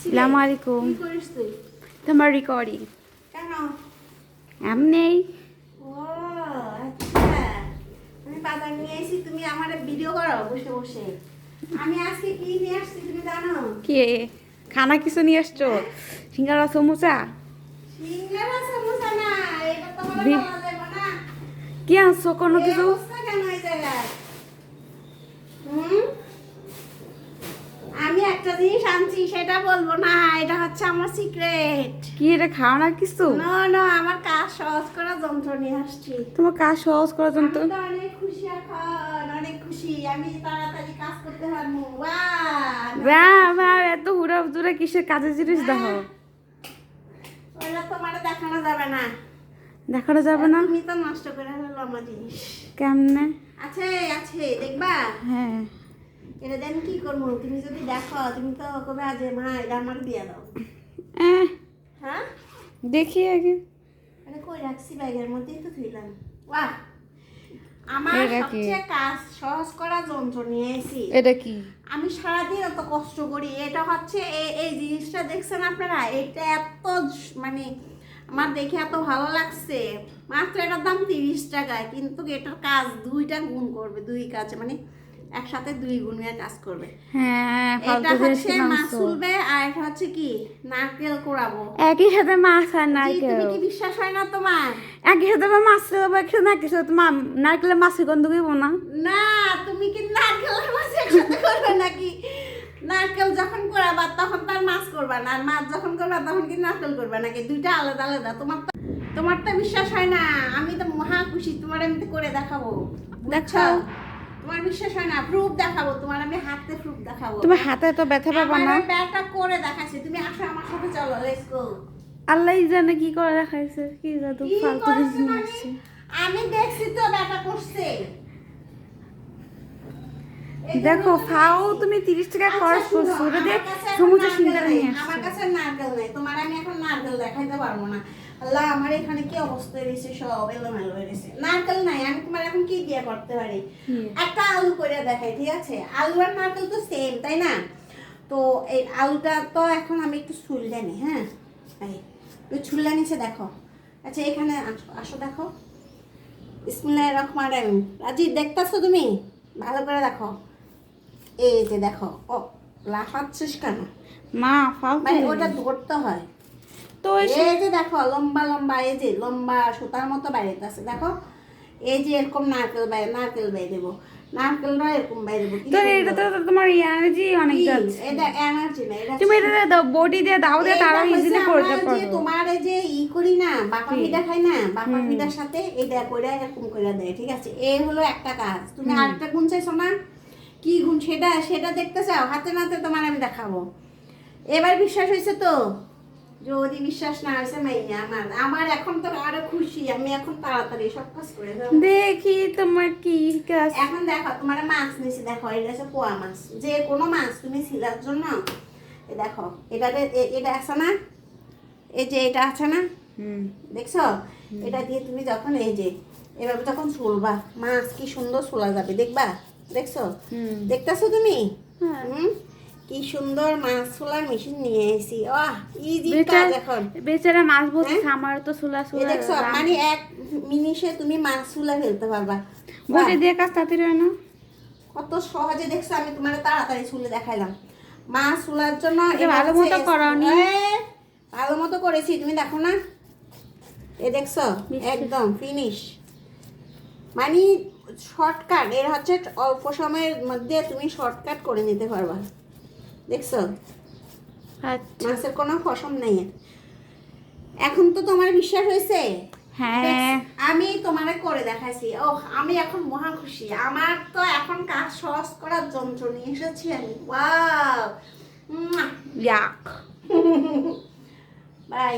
আসসালামু আলাইকুম। তোমার রেকর্ডিং কেন? আচ্ছা। আমি বাজার নিয়ে এসেছি তুমি আমার ভিডিও করো বসে বসে। আমি আজকে কি নিয়ে আসছি তুমি জানো? কি? খানা কিছু নিয়ে আসছো? সিঙ্গারা সমুচা সিঙ্গারা সমোসা না এটা তো বি- না। কি আনছো কোনো কিছু? কেন এই জায়গায় হুম আমি একটা জিনিস আনছি সেটা বলব না এটা হচ্ছে আমার সিক্রেট কি এটা খাও না কিছু? না না আমার কাজ সহজ করা যন্ত্র নিয়ে আসছি। তোমার কাজ সহজ করার আমি অনেক খুশি এখন অনেক খুশি। আমি তাড়াতাড়ি কাজ করতে পারব। বাহ! বা বা এত হুড়া দুরা কিসের কাজের জিনিস দেখো? ওটা তোমার দেখানো যাবে না। দেখানো যাবে না? তুমি তো নষ্ট করে ফেলল আমার জিনিস। কেমনে? আছে আছে দেখবা? হ্যাঁ। এটা কি করব? তুমি যদি দেখো তুমি তো কবে আজ মা এটা আমার দিয়ে দাও। হ্যাঁ? দেখি আগে। এটা কই রাখছি ব্যাগের মধ্যেই তো থইলাম। বাহ আমার সবচেয়ে কাজ সহজ করা যন্ত্র নিয়ে এসেছি এটা কি? আমি সারাদিন এত কষ্ট করি। এটা হচ্ছে এই- এই জিনিসটা দেখছেন আপনারা? এটা এত মানে আমার দেখে এত ভালো লাগছে। মাত্র এটার দাম তিরিশ টাকায় কিন্তু এটার কাজ দুইটা গুণ করবে দুই কাজে। মানে একসাথে দুই গুণের কাজ করবে। হ্যাঁ এটা হচ্ছে তুলবে আর এটা হচ্ছে কি? নারকেল কোড়াবো একই সাথে মাছ আর নারকেল তুমি কি বিশ্বাস হয় না তোমার? একই সাথে মাছ দেবো একসাথে নারকেল সাথে মা নারকেলের মাছের গন্ধ দিব না। না তুমি কি নারকেল আর মাছ একসাথে করবে নাকি? নারকেল যখন করাবা তখন তার মাছ করবা না। আর মাছ যখন করবা তখন কি নারকেল করবা নাকি? দুইটা আলাদা আলাদা। তোমার তো তোমার তো বিশ্বাস হয় না। আমি তো মহা খুশি। তোমার আমি তো করে দেখাবো। দেখাও। বুঝছ? তোমার বিশ্বাস হয় না প্রুফ দেখাবো তোমার আমি হাতে প্রুফ দেখাবো। তোমার হাতে তো ব্যথা পাবা না আমার ব্যাটা করে দেখাচ্ছি তুমি আসো আমার সাথে চলো লেটস গো আল্লাহ জানে কি করে দেখাইছে কি জাদু ফালতু জিনিস মানে? আমি দেখছি তো ব্যাটা করছে। দেখো ফাও তুমি তিরিশ টাকা আচ্ছা, খরচ করছ ওটা দিয়ে সমুদ্র নিয়ে আমার কাছে নারকেল নেই তোমার আমি এখন নারকেল দেখাইতে পারব না। আল্লাহ আমার এখানে কি অবস্থা রয়েছে সব এলোমেলো গেছে। নারকেল নাই আমি তোমার এখন কি দিয়ে করতে পারি? একটা আলু করে দেখাই ঠিক আছে? আলু আর নারকেল তো সেম তাই না? তো এই আলুটা তো এখন আমি একটু ছুললে নি হ্যাঁ? এই, ছুললে নিচে দেখো। আচ্ছা এখানে আসো দেখো। ইসমিল্লাহ রহমান রাহিম। রাজি দেখতেছো তুমি? ভালো করে দেখো। এই যে দেখো ও লাফাচ্ছিস কেন? মা মানে। ওটা ধরতে হয়। তো এই যে দেখো লম্বা লম্বা এই যে লম্বা সুতার মতো দেখো। এই যে এরকম নারকেল বাইরে নারকেল বাইরে দেবো। নারকেলটা এরকম বাইরে দেবো তো এটা তো তোমার এনার্জি অনেক যাচ্ছে। এটা এনার্জি না এটা তুমি এটা দাও বডি দিয়ে দাও দিয়ে তারা ইজিলি করতে যে তোমার এই যে ই করি না বাপা পিঠা খাই না বাপা পিঠার সাথে এটা করে এরকম করে দেয় ঠিক আছে? এই হলো একটা কাজ। তুমি আরেকটা গুণ চাইছো না? কি গুণ? সেটা সেটা দেখতে চাও? হাতে নাতে তোমার আমি দেখাবো। এবার বিশ্বাস হয়েছে তো? যদি বিশ্বাস না হয়েছে মাইয়া আমার আমার এখন তো আরও খুশি আমি এখন তাড়াতাড়ি সব কাজ করে দেখি তোমার কি কাজ। এখন দেখো তোমার মাছ নিছি দেখো এটা হচ্ছে পোয়া মাছ। যে কোনো মাছ তুমি ছিলার জন্য এ দেখো এটা এটা আছে না? এই যে এটা আছে না? হুম। দেখছ? এটা দিয়ে তুমি যখন এই যে এভাবে যখন চুলবা মাছ কি সুন্দর চুলা যাবে দেখবা? দেখছ? দেখতেছো তুমি? হ্যাঁ। হুম? কি সুন্দর মাছ ছোলার মেশিন নিয়ে এসেছি। ইজি কাজ এখন। বেচারা মাছ বলছে হ্যাঁ? আমার তো সুলা সুলা দেখছ মানে এক মিনিটে তুমি মাছ চুলা ফেলতে পারবা। দিয়ে কাজ তাড়াতাড়ি হয় না কত সহজে দেখছ আমি তোমার তাড়াতাড়ি দেখাইলাম। মাছ চুলার জন্য এটা ভালো মতো করাওনি? ভালো মতো করেছি তুমি দেখো না। এ দেখছ একদম ফিনিশ মানে শর্টকাট এর হচ্ছে অল্প সময়ের মধ্যে তুমি শর্টকাট করে নিতে পারবা। দেখছ? আচ্ছা। মাছের কোনো ফসম নেই। এখন তো তোমার বিশ্বাস হয়েছে? হ্যাঁ। আমি তোমারে করে দেখাইছি। ও আমি এখন মহা খুশি। আমার তো এখন কাজ সহজ করার যন্ত্র নিয়ে এসেছি আমি। ওয়াও। বাই।